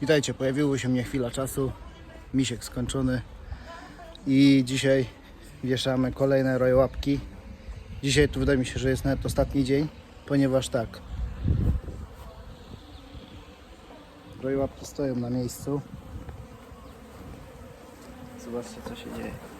Witajcie, pojawiło się mnie chwila czasu. Misiek skończony. I dzisiaj wieszamy kolejne roje łapki. Dzisiaj tu wydaje mi się, że jest nawet ostatni dzień, ponieważ tak. Roje łapki stoją na miejscu. Zobaczcie co się dzieje.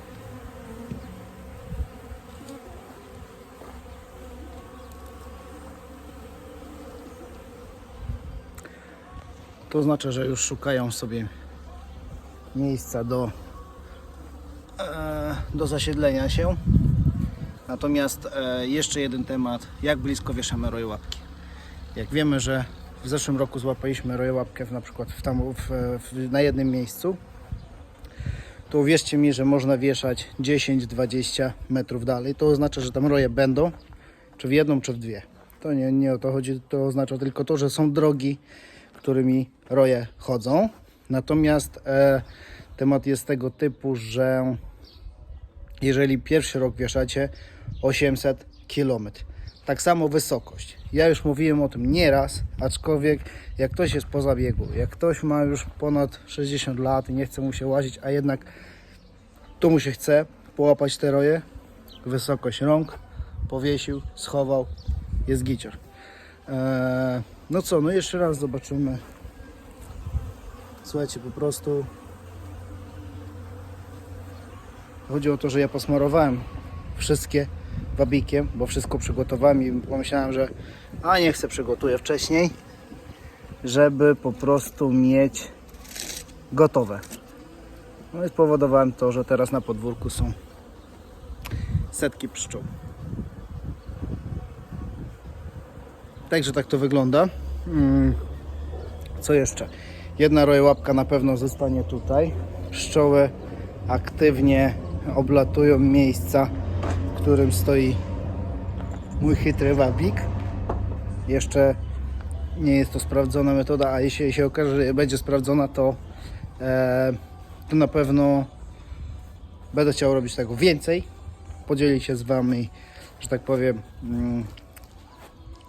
To oznacza, że już szukają sobie miejsca do, e, do zasiedlenia się. Natomiast e, jeszcze jeden temat, jak blisko wieszamy roje łapki. Jak wiemy, że w zeszłym roku złapaliśmy roje łapkę w, na przykład w tam, w, w, na jednym miejscu, to uwierzcie mi, że można wieszać 10-20 metrów dalej. To oznacza, że tam roje będą, czy w jedną, czy w dwie. To nie, nie o to chodzi, to oznacza tylko to, że są drogi, którymi roje chodzą. Natomiast e, temat jest tego typu, że jeżeli pierwszy rok wieszacie 800 km. Tak samo wysokość. Ja już mówiłem o tym nieraz, aczkolwiek jak ktoś jest po zabiegu, jak ktoś ma już ponad 60 lat i nie chce mu się łazić, a jednak tu mu się chce połapać te roje, wysokość rąk, powiesił, schował, jest gicior. Eee, no co, no jeszcze raz zobaczymy. Słuchajcie, po prostu chodzi o to, że ja posmarowałem wszystkie wabikiem, bo wszystko przygotowałem i pomyślałem, że a nie chcę przygotuję wcześniej, żeby po prostu mieć gotowe. No i spowodowałem to, że teraz na podwórku są setki pszczół. Także tak to wygląda. Mm, Co jeszcze? Jedna rojełapka na pewno zostanie tutaj. Pszczoły aktywnie oblatują miejsca, w którym stoi mój chytry wabik. Jeszcze nie jest to sprawdzona metoda, a jeśli się okaże, że będzie sprawdzona, to, e, to na pewno będę chciał robić tego więcej. Podzielić się z Wami, że tak powiem, mm,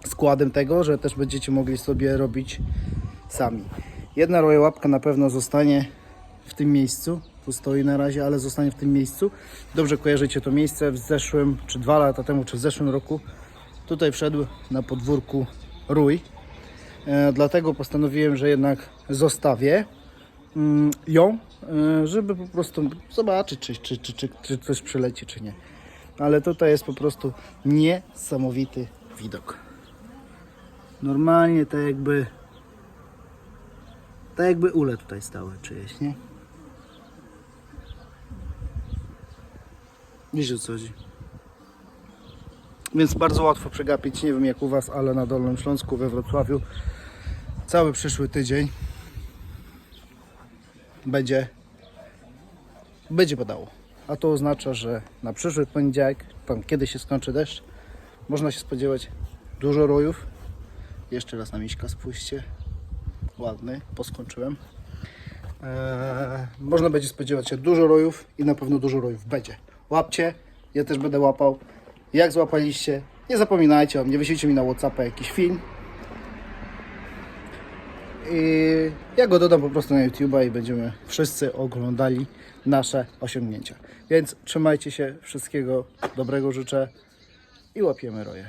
składem tego, że też będziecie mogli sobie robić sami. Jedna roja łapka na pewno zostanie w tym miejscu. Tu stoi na razie, ale zostanie w tym miejscu. Dobrze kojarzycie to miejsce. W zeszłym, czy dwa lata temu, czy w zeszłym roku tutaj wszedł na podwórku rój. E, dlatego postanowiłem, że jednak zostawię mm, ją, e, żeby po prostu zobaczyć, czy, czy, czy, czy, czy coś przyleci, czy nie. Ale tutaj jest po prostu niesamowity widok. Normalnie tak jakby tak jakby ule tutaj stały czyjeś, nie? Wiesz o co chodzi. Więc bardzo łatwo przegapić, nie wiem jak u Was, ale na Dolnym Śląsku, we Wrocławiu cały przyszły tydzień będzie będzie padało. A to oznacza, że na przyszły poniedziałek, tam kiedy się skończy deszcz, można się spodziewać dużo rojów. Jeszcze raz na miśka spójrzcie. Ładny, poskończyłem. Eee, można będzie spodziewać się dużo rojów i na pewno dużo rojów będzie. Łapcie, ja też będę łapał. Jak złapaliście, nie zapominajcie o mnie, wyślijcie mi na Whatsappa jakiś film. I ja go dodam po prostu na YouTube'a i będziemy wszyscy oglądali nasze osiągnięcia. Więc trzymajcie się, wszystkiego dobrego życzę i łapiemy roje.